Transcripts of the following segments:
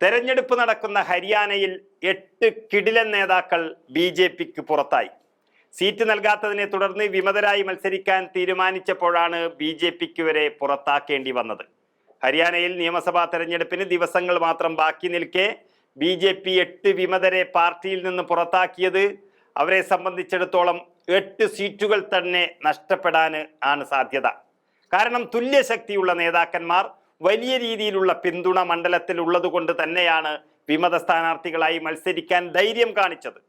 തെരഞ്ഞെടുപ്പ് നടക്കുന്ന ഹരിയാനയിൽ എട്ട് കിടിലൻ നേതാക്കൾ ബി ജെ പിക്ക് പുറത്തായി. സീറ്റ് നൽകാത്തതിനെ തുടർന്ന് വിമതരായി മത്സരിക്കാൻ തീരുമാനിച്ചപ്പോഴാണ് ബി ജെ പിക്ക് വരെ പുറത്താക്കേണ്ടി വന്നത്. ഹരിയാനയിൽ നിയമസഭാ തെരഞ്ഞെടുപ്പിന് ദിവസങ്ങൾ മാത്രം ബാക്കി നിൽക്കെ ബി ജെ പി എട്ട് വിമതരെ പാർട്ടിയിൽ നിന്ന് പുറത്താക്കിയത് അവരെ സംബന്ധിച്ചിടത്തോളം എട്ട് സീറ്റുകൾ തന്നെ നഷ്ടപ്പെടാൻ ആണ് സാധ്യത. കാരണം തുല്യശക്തിയുള്ള നേതാക്കന്മാർ വലിയ രീതിയിലുള്ള പിന്തുണ മണ്ഡലത്തിൽ ഉള്ളതുകൊണ്ട് തന്നെയാണ് വിമത സ്ഥാനാർത്ഥികളായി മത്സരിക്കാൻ ധൈര്യം കാണിച്ചത്.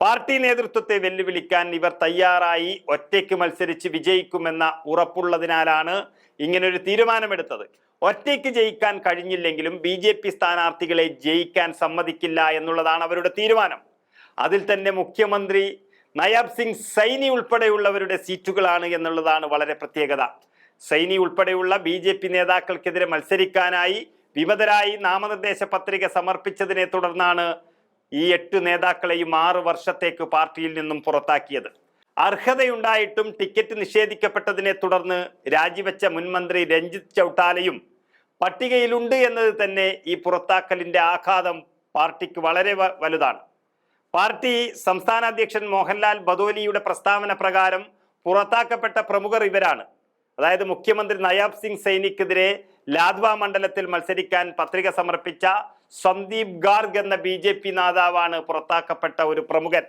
പാർട്ടി നേതൃത്വത്തെ വെല്ലുവിളിക്കാൻ ഇവർ തയ്യാറായി ഒറ്റയ്ക്ക് മത്സരിച്ച് വിജയിക്കുമെന്ന ഉറപ്പുള്ളതിനാലാണ് ഇങ്ങനൊരു തീരുമാനമെടുത്തത്. ഒറ്റയ്ക്ക് ജയിക്കാൻ കഴിഞ്ഞില്ലെങ്കിലും ബി ജെ പി സ്ഥാനാർത്ഥികളെ ജയിക്കാൻ സമ്മതിക്കില്ല എന്നുള്ളതാണ് അവരുടെ തീരുമാനം. അതിൽ തന്നെ മുഖ്യമന്ത്രി നയാബ് സിംഗ് സൈനി ഉൾപ്പെടെയുള്ളവരുടെ സീറ്റുകളാണ് എന്നുള്ളതാണ് വളരെ പ്രത്യേകത. സൈനി ഉൾപ്പെടെയുള്ള ബി ജെ പി നേതാക്കൾക്കെതിരെ മത്സരിക്കാനായി വിമതരായി നാമനിർദ്ദേശ പത്രിക സമർപ്പിച്ചതിനെ തുടർന്നാണ് ഈ എട്ട് നേതാക്കളെയും ആറ് വർഷത്തേക്ക് പാർട്ടിയിൽ നിന്നും പുറത്താക്കിയത്. അർഹതയുണ്ടായിട്ടും ടിക്കറ്റ് നിഷേധിക്കപ്പെട്ടതിനെ തുടർന്ന് രാജിവെച്ച മുൻമന്ത്രി രഞ്ജിത്ത് ചൌട്ടാലയും പട്ടികയിലുണ്ട് എന്നത് തന്നെ ഈ പുറത്താക്കലിന്റെ ആഘാതം പാർട്ടിക്ക് വളരെ വലുതാണ്. പാർട്ടി സംസ്ഥാന അധ്യക്ഷൻ മോഹൻലാൽ ബദോലിയുടെ പ്രസ്താവന പ്രകാരം പുറത്താക്കപ്പെട്ട പ്രമുഖർ ഇവരാണ്. അതായത് മുഖ്യമന്ത്രി നയാബ് സിംഗ് സൈനിക്കെതിരെ ലാദ്വ മണ്ഡലത്തിൽ മത്സരിക്കാൻ പത്രിക സമർപ്പിച്ച സന്ദീപ് ഗാർഗ് എന്ന ബി ജെ പി നേതാവാണ് പുറത്താക്കപ്പെട്ട ഒരു പ്രമുഖൻ.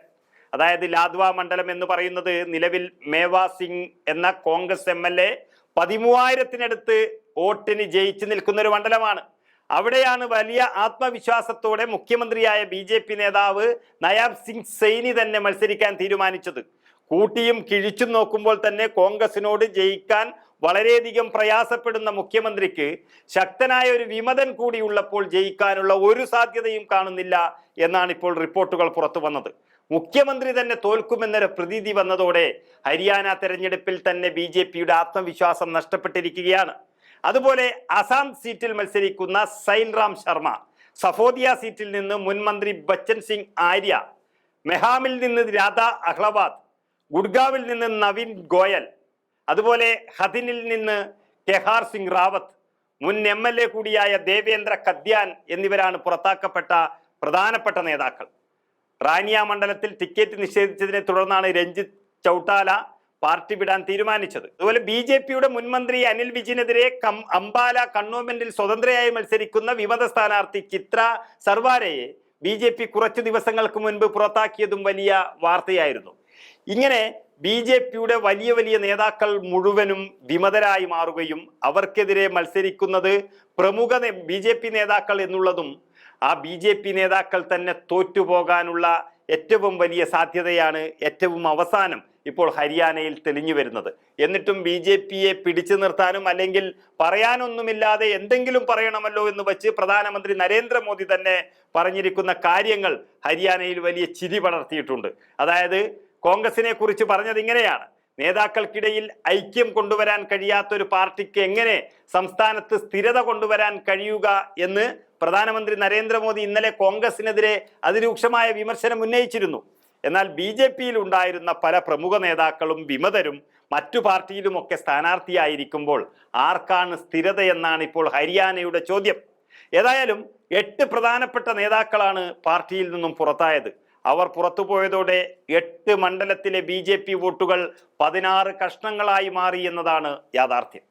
അതായത് ലാദ്വ മണ്ഡലം എന്ന് പറയുന്നത് നിലവിൽ മേവാ സിംഗ് എന്ന കോൺഗ്രസ് എം എൽ എ പതിമൂവായിരത്തിനടുത്ത് വോട്ടിന് ജയിച്ചു നിൽക്കുന്ന ഒരു മണ്ഡലമാണ്. അവിടെയാണ് വലിയ ആത്മവിശ്വാസത്തോടെ മുഖ്യമന്ത്രിയായ ബി നേതാവ് നയാബ് സിംഗ് സൈനി തന്നെ മത്സരിക്കാൻ തീരുമാനിച്ചത്. കൂട്ടിയും കിഴിച്ചും നോക്കുമ്പോൾ തന്നെ കോൺഗ്രസിനോട് ജയിക്കാൻ വളരെയധികം പ്രയാസപ്പെടുന്ന മുഖ്യമന്ത്രിക്ക് ശക്തനായ ഒരു വിമതൻ കൂടിയുള്ളപ്പോൾ ജയിക്കാനുള്ള ഒരു സാധ്യതയും കാണുന്നില്ല എന്നാണ് ഇപ്പോൾ റിപ്പോർട്ടുകൾ പുറത്തു വന്നത്. മുഖ്യമന്ത്രി തന്നെ തോൽക്കുമെന്നൊരു പ്രതീതി വന്നതോടെ ഹരിയാന തെരഞ്ഞെടുപ്പിൽ തന്നെ ബി ജെ പിയുടെ ആത്മവിശ്വാസം നഷ്ടപ്പെട്ടിരിക്കുകയാണ്. അതുപോലെ അസാം സീറ്റിൽ മത്സരിക്കുന്ന സൈൻറാം ശർമ്മ സഫോദിയ സീറ്റിൽ നിന്ന് മുൻ മന്ത്രി ബച്ചൻ സിംഗ് ആര്യ മെഹാമിൽ നിന്ന് രാധ അഹ്ലവാദ് ഗുഡ്ഗാവിൽ നിന്ന് നവീൻ ഗോയൽ അതുപോലെ ഹദിനിൽ നിന്ന് കെഹാർ സിംഗ് റാവത്ത് മുൻ എം എൽ എ കൂടിയായ ദേവേന്ദ്ര കദ്യാൻ എന്നിവരാണ് പുറത്താക്കപ്പെട്ട പ്രധാനപ്പെട്ട നേതാക്കൾ. റാനിയ മണ്ഡലത്തിൽ ടിക്കറ്റ് നിഷേധിച്ചതിനെ തുടർന്നാണ് രഞ്ജിത്ത് ചൗട്ടാല പാർട്ടി വിടാൻ തീരുമാനിച്ചത്. അതുപോലെ ബി ജെ പിയുടെ മുൻമന്ത്രി അനിൽ വിജിനെതിരെ കം അംബാല കണ്ണോമെന്റിൽ സ്വതന്ത്രയായി മത്സരിക്കുന്ന വിമത സ്ഥാനാർത്ഥി ചിത്ര സർവാരയെ ബി ജെ പി കുറച്ചു ദിവസങ്ങൾക്ക് മുൻപ് പുറത്താക്കിയതും വലിയ വാർത്തയായിരുന്നു. ഇങ്ങനെ ബി ജെ പിയുടെ വലിയ വലിയ നേതാക്കൾ മുഴുവനും വിമതരായി മാറുകയും അവർക്കെതിരെ മത്സരിക്കുന്നത് പ്രമുഖ ബി ജെ പി നേതാക്കൾ എന്നുള്ളതും ആ ബി ജെ പി നേതാക്കൾ തന്നെ തോറ്റുപോകാനുള്ള ഏറ്റവും വലിയ സാധ്യതയാണ് ഏറ്റവും അവസാനം ഇപ്പോൾ ഹരിയാനയിൽ തെളിഞ്ഞു വരുന്നത്. എന്നിട്ടും ബി ജെ പിയെ പിടിച്ചു നിർത്താനും അല്ലെങ്കിൽ പറയാനൊന്നുമില്ലാതെ എന്തെങ്കിലും പറയണമല്ലോ എന്ന് വെച്ച് പ്രധാനമന്ത്രി നരേന്ദ്രമോദി തന്നെ പറഞ്ഞിരിക്കുന്ന കാര്യങ്ങൾ ഹരിയാനയിൽ വലിയ ചിരി പടർത്തിയിട്ടുണ്ട്. അതായത് കോൺഗ്രസിനെ കുറിച്ച് പറഞ്ഞത് ഇങ്ങനെയാണ്. നേതാക്കൾക്കിടയിൽ ഐക്യം കൊണ്ടുവരാൻ കഴിയാത്ത ഒരു പാർട്ടിക്ക് എങ്ങനെ സംസ്ഥാനത്ത് സ്ഥിരത കൊണ്ടുവരാൻ കഴിയുക എന്ന് പ്രധാനമന്ത്രി നരേന്ദ്രമോദി ഇന്നലെ കോൺഗ്രസിനെതിരെ അതിരൂക്ഷമായ വിമർശനം ഉന്നയിച്ചിരുന്നു. എന്നാൽ ബി ജെ പിയിൽ ഉണ്ടായിരുന്ന പല പ്രമുഖ നേതാക്കളും വിമതരും മറ്റു പാർട്ടിയിലുമൊക്കെ സ്ഥാനാർത്ഥിയായിരിക്കുമ്പോൾ ആർക്കാണ് സ്ഥിരത എന്നാണ് ഇപ്പോൾ ഹരിയാനയുടെ ചോദ്യം. ഏതായാലും എട്ട് പ്രധാനപ്പെട്ട നേതാക്കളാണ് പാർട്ടിയിൽ നിന്നും പുറത്തായത്. അവർ പുറത്തുപോയതോടെ എട്ട് മണ്ഡലത്തിലെ ബി വോട്ടുകൾ പതിനാറ് കഷ്ണങ്ങളായി മാറി എന്നതാണ് യാഥാർത്ഥ്യം.